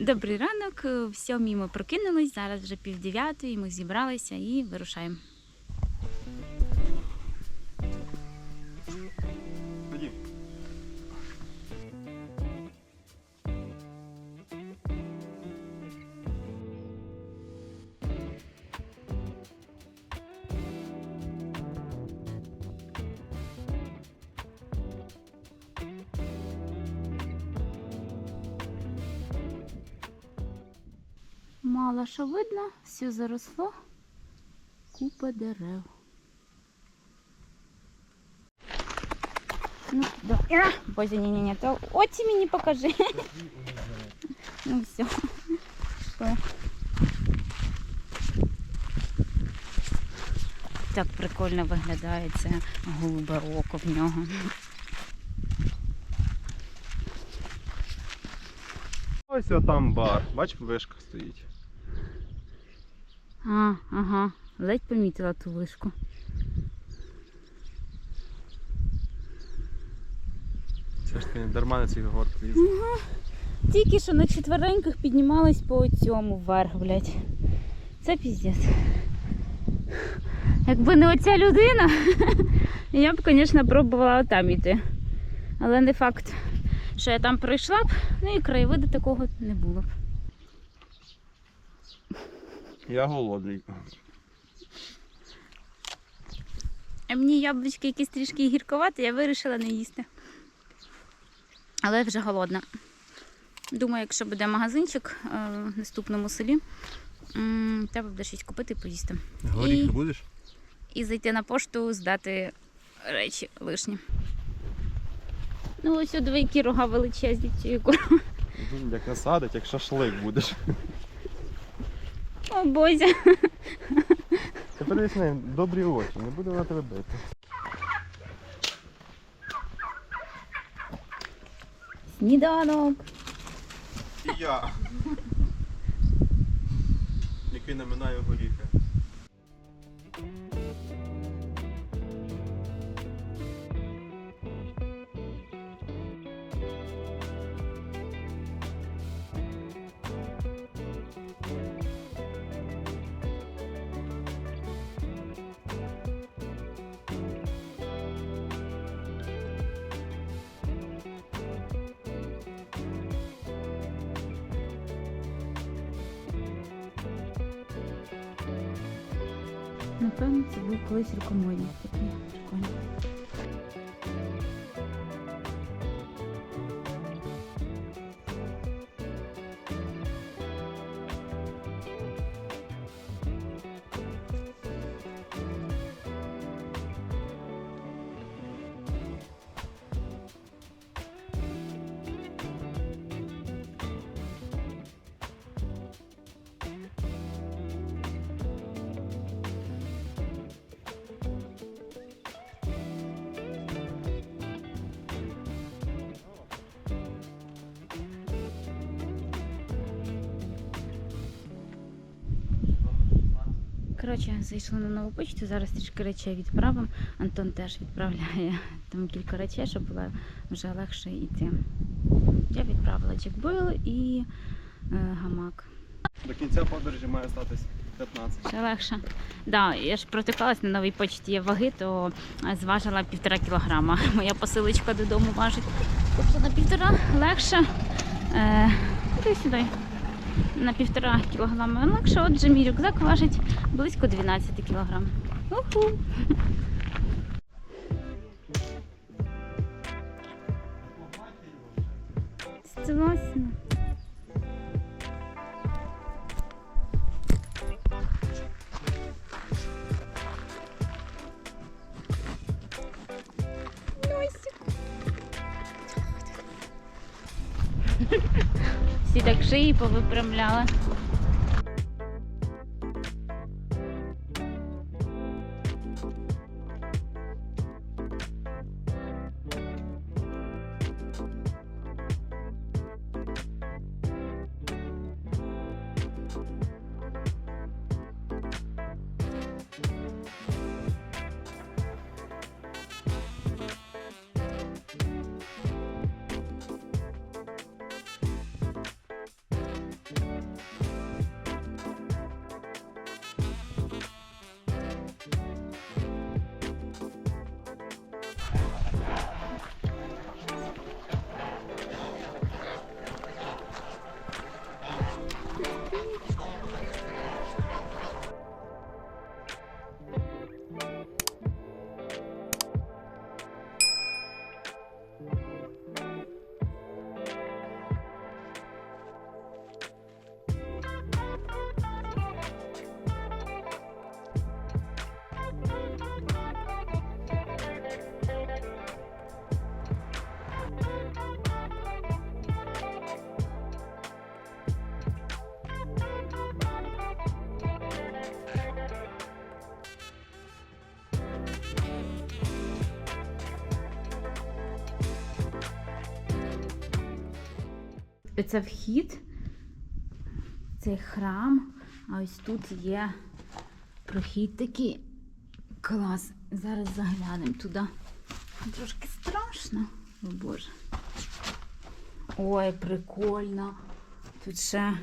Добрий ранок. В сьомій ми прокинулись. Зараз вже пів дев'ятої. Ми зібралися і вирушаємо. Що видно, все заросло. Купа дерев. Ну, да. Боже, ні, ні, ні, то оці мені покажи. Ну все. Так прикольно виглядає це голубе око в нього. Ось там бар. Бач, вишка стоїть. А, ага, ледь помітила ту вишку. Це ж не дарма на цей горд ліз. Тільки що на четвереньках піднімались по цьому вверх, блядь. Це піздець. Якби не оця людина, я б, звісно, пробувала там іти. Але не факт, що я там пройшла б, ну і краєвиду такого не було б. Я голодний. А мені яблучки якісь трішки гірковаті, я вирішила не їсти. Але вже голодна. Думаю, якщо буде магазинчик е, в наступному селі, треба буде щось купити і поїсти. Горіх І- не будеш? І зайти на пошту, здати речі лишні. Ну, ось у двійки рога величезні цієї. Як насадить, як шашлик будеш. О, Бозя. Тепер візьми добрі очі, не буде вона тебе бити. Сніданок. І я. Який наминає горіхи. Напевно, це був колись рукомойник такий. Прикольно. Коротше, зайшла на нову почту, зараз трішки речей відправимо. Антон теж відправляє там кілька речей, щоб було вже легше йти. Я відправила джекбойл і е, гамак. До кінця подорожі має статись 15. Ще легше. Да, я ж протикалась на новій почті є ваги, то е, зважила півтора кілограма. Моя посилочка додому важить. Тобто на півтора легше. Е, сюди. На півтора кілограма легше. Отже, мій рюкзак важить близько 12 кілограм. Уху! Всі шиї повипрямляли. Це вхід, цей храм, а ось тут є прохід такий. Клас. Зараз заглянемо туди. Трошки страшно. О Боже. Ой, прикольно. Тут ще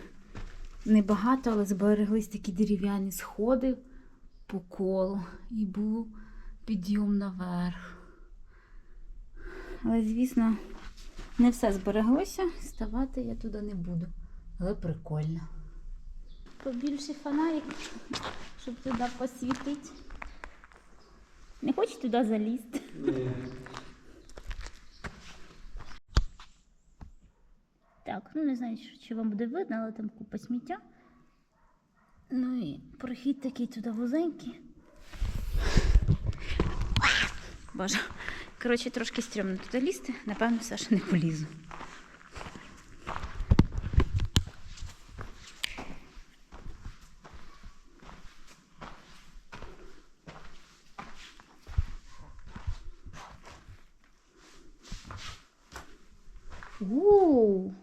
небагато, але збереглись такі дерев'яні сходи по колу. І був підйом наверх. Але, звісно, не все збереглося. Ставати я туди не буду. Але прикольно. Побільше фонарик, щоб туди посвітити. Не хочеш туди залізти? Так, ну не знаю, чи- чи вам буде видно, але там купа сміття. Ну і прохід такий туди вузенький. Боже. Коротше, трошки стрьомно туди лізти. Напевно, все ж не полізу. Ууу.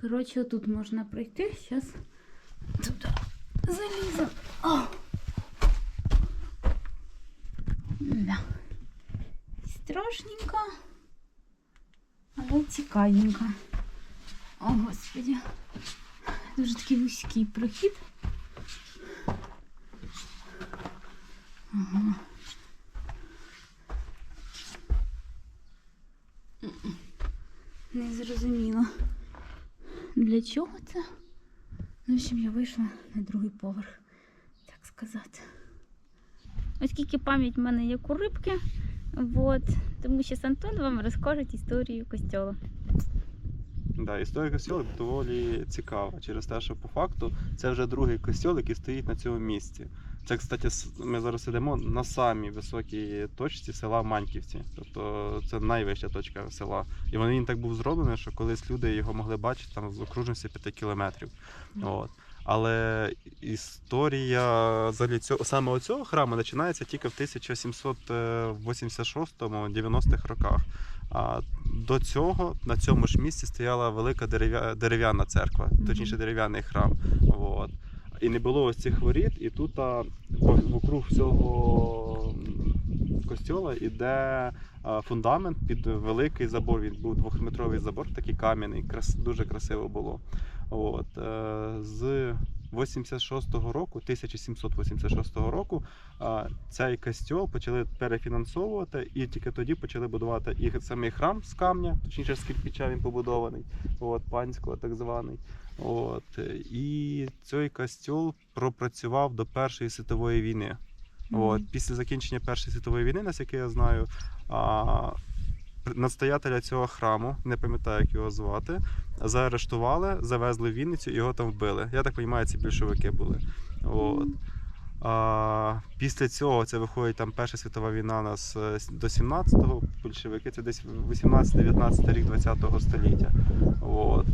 Коротше, тут можна пройти. Зараз туди Страшненько, але цікавенько. О, Господи. Дуже такий вузький прохід. Ага. Не зрозуміло. Для чого це? Ну, в общем, я вийшла на другий поверх, так сказати. Оскільки пам'ять в мене як у рибки, от, тому що Антон вам розкаже історію костьола. Да, історія костьолу доволі цікава через те, що по факту це вже другий костьол, який стоїть на цьому місці. Це, кстати, ми зараз йдемо на самій високій точці села Маньківці. Тобто це найвища точка села. І він так був зроблений, що колись люди його могли бачити там з окружності 5 кілометрів. От. Але історія взагалі цього саме оцього храму починається тільки в 1786-90-х роках. А до цього на цьому ж місці стояла велика дерев'я... дерев'яна церква, точніше дерев'яний храм. От. І не було ось цих воріт, і тут а, вокруг всього костьола іде а, фундамент під великий забор. Він був двохметровий забор, такий кам'яний, крас... дуже красиво було. От. е, З 86-го року, 1786 року, цей костьол почали перефінансовувати, і тільки тоді почали будувати і самий храм з камня, точніше з кирпича він побудований, от, панського так званий. От, і цей костьол пропрацював до Першої світової війни. От, після закінчення Першої світової війни, наскільки я знаю, а, настоятеля цього храму, не пам'ятаю, як його звати, заарештували, завезли в Вінницю і його там вбили. Я так розумію, ці більшовики були. От. А, після цього це виходить там Перша світова війна нас е, до 17-го, більшовики це десь 18-19 рік 20-го століття. От.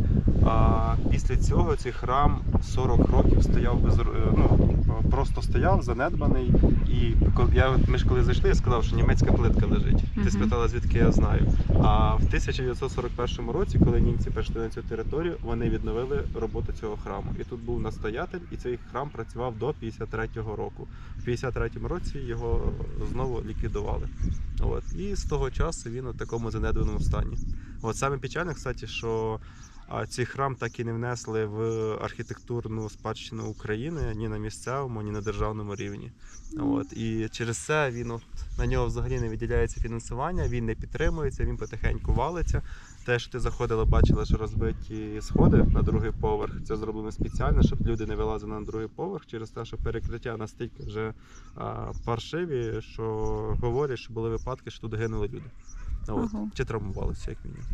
А після цього цей храм 40 років стояв без е, ну, просто стояв, занедбаний. І я ми ж коли зайшли, я сказав, що німецька плитка лежить. Ти спитала, звідки я знаю. А в 1941 році, коли німці прийшли на цю територію, вони відновили роботу цього храму. І тут був настоятель, і цей храм працював до 53-го року. В 53-му році його знову ліквідували. От. І з того часу він у такому занедбаному стані. От саме печальне, кстати, що а, цей храм так і не внесли в архітектурну спадщину України ні на місцевому, ні на державному рівні. От. І через це він от, на нього взагалі не виділяється фінансування, він не підтримується, він потихеньку валиться. Те, що ти заходила, бачила, що розбиті сходи на другий поверх. Це зроблено спеціально, щоб люди не вилазили на другий поверх через те, що перекриття настільки вже а, паршиві, що говорять, що були випадки, що тут гинули люди. От. Ого. Чи травмувалися, як мінімум.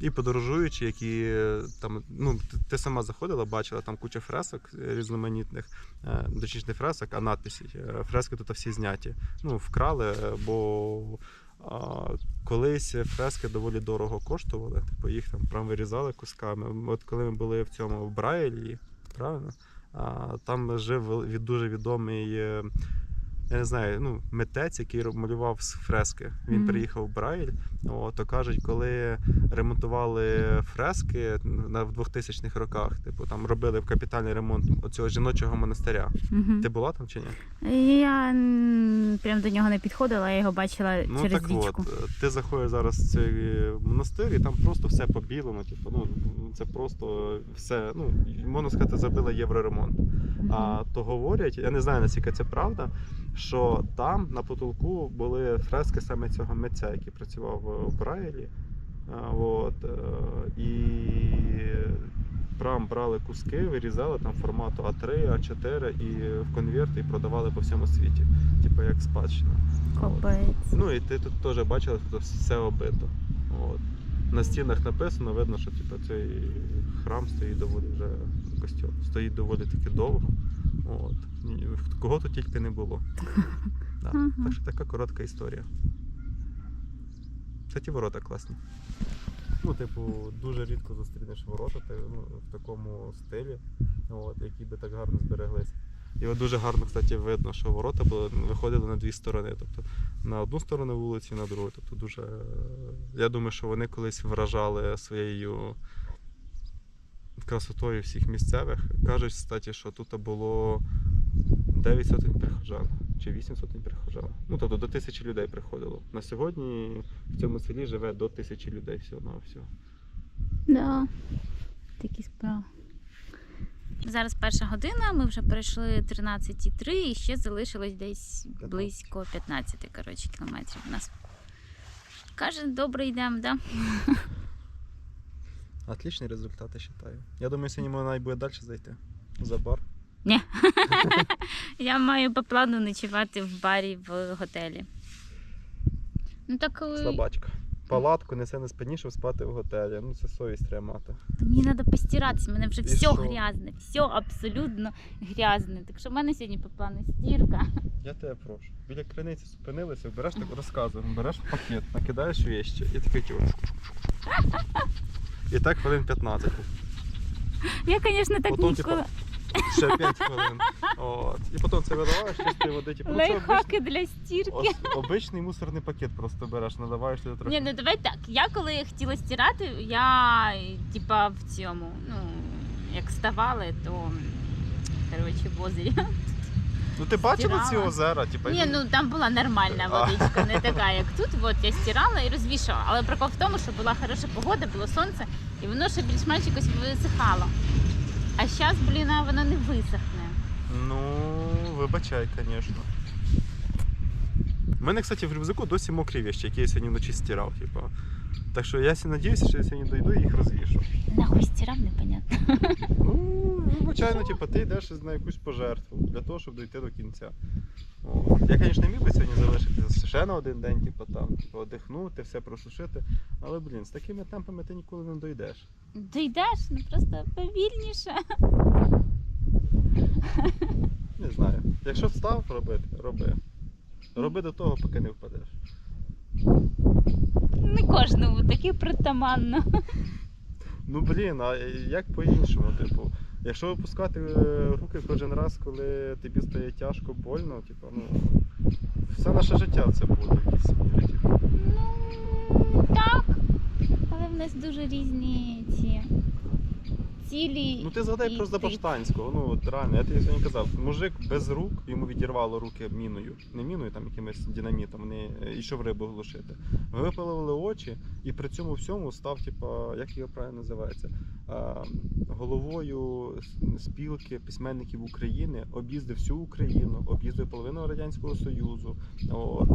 І подорожуючі, які е, там, ну, ти, сама заходила, бачила там куча фресок е, різноманітних, е, точніше не фресок, а надписів. Е, Фрески тут всі зняті. Ну, вкрали, бо а, колись фрески доволі дорого коштували, типу їх там прям вирізали кусками. От коли ми були в цьому в Брайлі, правильно? А, там жив від- дуже відомий я не знаю, ну, митець, який малював з фрески. Він Мгм. приїхав в Брайль. О, то кажуть, коли ремонтували фрески на в 2000-х роках, типу там робили капітальний ремонт оцього жіночого монастиря. Мгм. Ти була там чи ні? Я прям до нього не підходила, я його бачила Ну через так річку. от, ти заходиш зараз в цей монастир, і там просто все по-білому. Типу, ну це просто все, ну можна сказати, забила євроремонт. Мгм. А то говорять, я не знаю наскільки це правда, що там на потолку були фрески саме цього митця, який працював в Брайлі. От, е, і прям брали куски, вирізали там формату А3, А4 і в конверти і продавали по всьому світі, типу як спадщина. Капець. Ну і ти тут теж бачила, що все оббито. От. На стінах написано, видно, що типу, цей храм стоїть доволі вже костьол, стоїть доволі таки довго. От. Кого тут тільки не було. Да. Ага. Так що така коротка історія. Кстати, ворота класні. Ну, типу, дуже рідко зустрінеш ворота ти, ну, в такому стилі, от, які би так гарно збереглися. І от дуже гарно, кстати, видно, що ворота були, виходили на дві сторони. Тобто на одну сторону вулиці, на другу. Тобто дуже. Я думаю, що вони колись вражали своєю красотою всіх місцевих. Кажуть, кстати, що тут було 9 сотень прихожан чи 8 сотень прихожан. Ну, тобто до тисячі людей приходило. На сьогодні в цьому селі живе до тисячі людей всього на всього. Да. Такі справи. Зараз перша година, ми вже пройшли 13,3 і ще залишилось десь близько 15 коротше, кілометрів у нас. Каже, добре йдемо, да? Отличний результат, я вважаю. Я думаю, сьогодні можна навіть буде далі зайти. За бар. Ні. Я маю по плану ночувати в барі в готелі. Ну так е, Слабачка. Палатку несе на спині, щоб спати в готелі. Ну це совість треба мати. мені треба постиратися, в мене вже І все що? грязне, все абсолютно грязне. Так що в мене сьогодні по плану стірка. Я тебе прошу. Біля криниці зупинилися, береш так розказуємо, береш пакет, накидаєш вещи і такий. І так хвилин 15. Я, звісно, так Потім, ніколи. Ще 5 хвилин. От. І потім це виливаєш чистої води. Типу, ну, це Лайфхаки для стірки. ос- обичний мусорний пакет просто береш, наливаєш туди трохи. Ні, ну давай так. Я коли хотіла стирати, я типа в цьому, ну, як ставали, то коротше, в озері. Ну ти бачила ці Стирала. озера? Типу, Ні, ну там була нормальна А. водичка, не така, як тут. От я стирала і розвішала. Але прикол в тому, що була хороша погода, було сонце, і воно ще більш-менш якось висихало. А зараз, блін, а воно не висохне. Ну, вибачай, звісно. У мене, кстати, в рюкзаку досі мокрі вещи, які я сьогодні вночі стирав. Типу. Так що я сі- надіюся, що я сьогодні дойду і їх розвішу. Нахуй стирав, непонятно. Ну, ну, типу, ти йдеш на якусь пожертву для того, щоб дойти до кінця. О. Я, звісно, міг би сьогодні залишитися ще на один день, типу, там, типу, одихнути, все просушити. Але, блін, з такими темпами ти ніколи не дойдеш. Дійдеш, ну просто повільніше. Не знаю. Якщо встав робити, роби. Роби до того, поки не впадеш. Не кожному таке притаманно. Ну блін, а як по-іншому, типу, якщо випускати е, руки кожен раз, коли тобі стає тяжко, больно, типу, ну все наше життя це буде якісь. Типу. Ну так. Але в нас дуже різні ці цілі. Ну ти згадай і про Забаштанського, ну от реально, я тобі сьогодні казав, мужик без рук, йому відірвало руки міною, не міною, там якимось динамітом, вони е, йшов рибу глушити. Випалили очі і при цьому всьому став, типа, як його правильно називається, головою спілки письменників України, об'їздив всю Україну, об'їздив половину Радянського Союзу, от,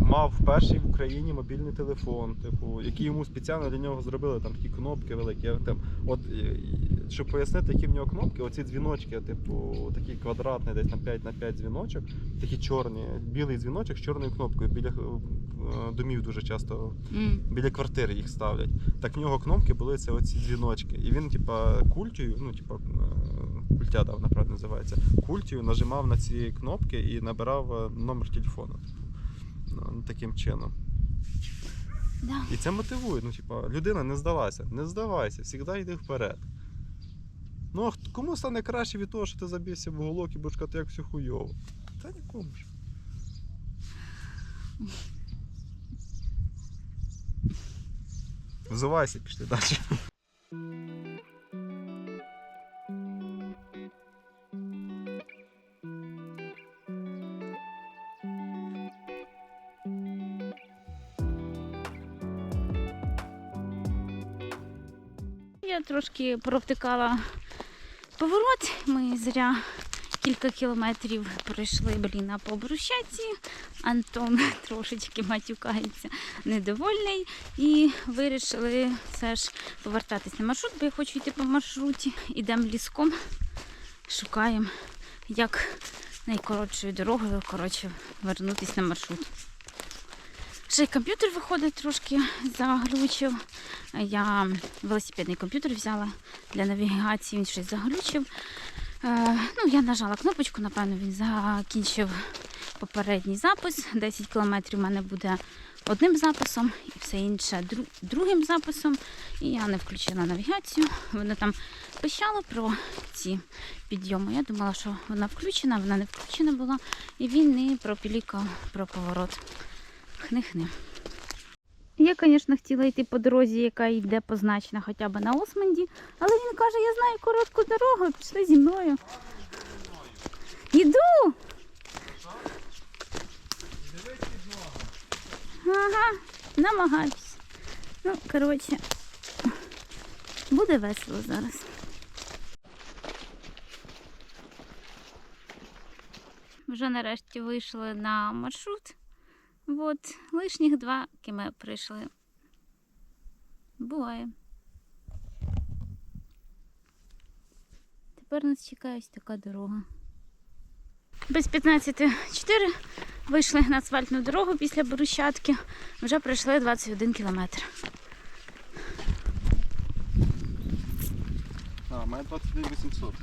мав перший в Україні мобільний телефон, типу, який йому спеціально для нього зробили там такі кнопки великі. Там, от, е, щоб пояснити, які в нього кнопки, оці дзвіночки, типу, такий квадратний, десь на 5 на 5 дзвіночок, такі чорні, білий дзвіночок з чорною кнопкою. Біля е, домів дуже часто біля квартири їх ставлять. Так в нього кнопки були це оці дзвіночки. І він, типа, культію, ну, типа, е, культя дав, направді називається. Культію нажимав на ці кнопки і набирав е, номер телефону. Ну, таким чином. Да. І це мотивує. Ну, типа, людина не здалася. Не здавайся, завжди йди вперед. Ну, а кому стане краще від того, що ти заб'єшся в уголок і будеш казати, як все хуйово? Та нікому ж. Взувайся, пішли далі. Я трошки провтикала поворот. Ми зря кілька кілометрів пройшли блін, по брусчатці. Антон трошечки матюкається недовольний. І вирішили все ж повертатись на маршрут, бо я хочу йти по маршруті. Ідемо ліском, шукаємо, як найкоротшою дорогою коротше, вернутися на маршрут. Ще комп'ютер виходить трошки заглючив. Я велосипедний комп'ютер взяла для навігації, він щось заглючив. Е, ну, я нажала кнопочку, напевно, він закінчив попередній запис. 10 кілометрів у мене буде одним записом і все інше другим записом. І я не включила навігацію. Воно там пищало про ці підйоми. Я думала, що вона включена, вона не включена була. І він не пропілікав про поворот. Хни-хни. Я, звісно, хотіла йти по дорозі, яка йде позначена хоча б на Османді, але він каже, я знаю коротку дорогу, пішли зі мною. Іду. Ага, намагаюсь. Ну, коротше, буде весело зараз. Вже нарешті вийшли на маршрут. От, лишніх два кіме прийшли. Буває. Тепер нас чекає ось така дорога. Без 15.4 вийшли на асфальтну дорогу після Борущатки. Вже пройшли 21 кілометр. А, має 21 800.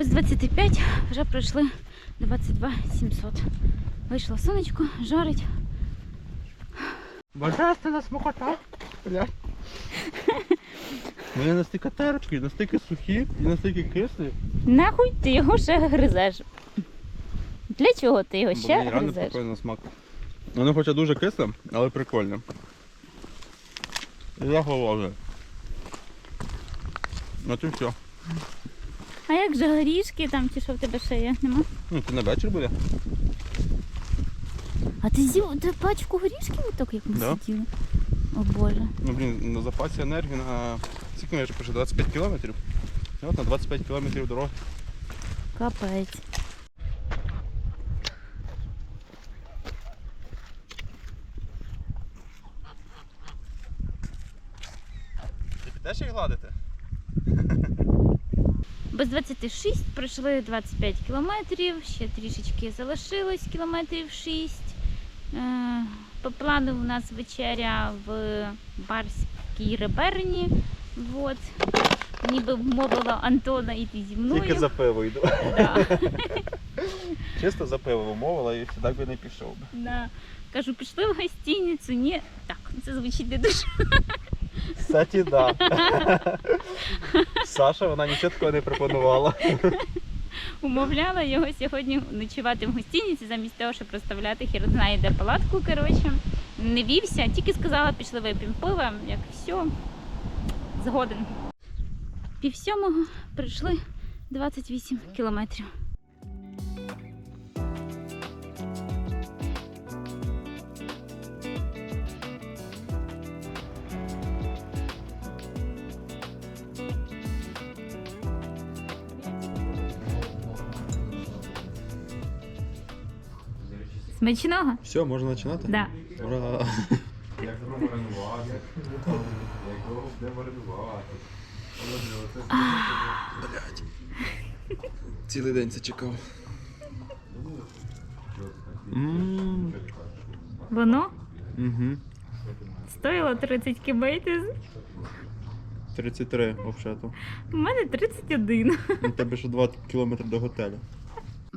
Без 25 вже пройшли 22 700. Вийшло сонечко, жарить. Божественна смокота. Вони настільки терпкі, настільки сухі і настільки кислі. Нахуй ти його ще гризеш. Для чого ти його Бо ще мені реально гризеш? прикольно смак. Воно хоча дуже кисле, але прикольне. І Я голодний. Ну ти все. А як же горішки там чи що в тебе ще є? Нема? Ну, ти на вечір буде? А ти з'їв ти пачку горішків отак, як ми Да. сиділи? О Боже. Ну блін, на запасі енергії на скільки ми вже пише 25 кілометрів. І от на 25 кілометрів дороги. Капець. Ти підеш їх гладити? Без 26 пройшли 25 кілометрів, ще трішечки залишилось кілометрів 6. Е, По плану у нас вечеря в барській реберні. Вот. Ніби вмовила Антона йти зі мною. Тільки за пиво йду. Да. Чисто за пиво вмовила і так би не пішов. Да. Кажу, пішли в гостиницю. Ні, так, це звучить не дуже. Кстати, да. Саша, вона нічого такого не пропонувала. Умовляла його сьогодні ночувати в гостиниці, замість того, щоб розставляти хер знає де палатку. Коротше, не вівся, тільки сказала, пішли вип'ємо пива, як все, згоден. Пів сьомого прийшли 28 кілометрів. Смачного? Все, можна починати? Да. Ура! Як треба маринувати? Буде маринувати? Цілий день це чекав. Ммм. Воно Угу. стоїло 30 кібейтів. 33 взагалі. У мене 31. У тебе ще 2 кілометри до готелю.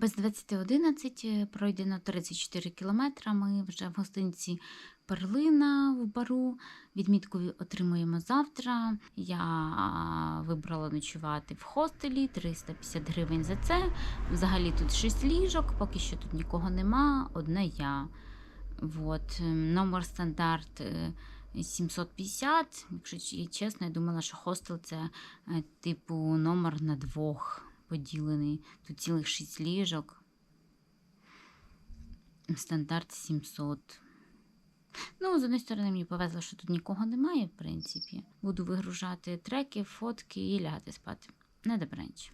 Без 20.11 пройдено 34 кілометри. Ми вже в гостинці Перлина в бару. Відмітку отримуємо завтра. Я вибрала ночувати в хостелі 350 гривень за це. Взагалі тут 6 ліжок, поки що тут нікого нема, одна я. Вот. ем, Номер стандарт е, 750. Якщо чесно, я думала, що хостел це е, типу номер на двох поділений. Тут цілих 6 ліжок. Стандарт 700. Ну, з однієї сторони, мені повезло, що тут нікого немає, в принципі. Буду вигружати треки, фотки і лягати спати. Не добраніч.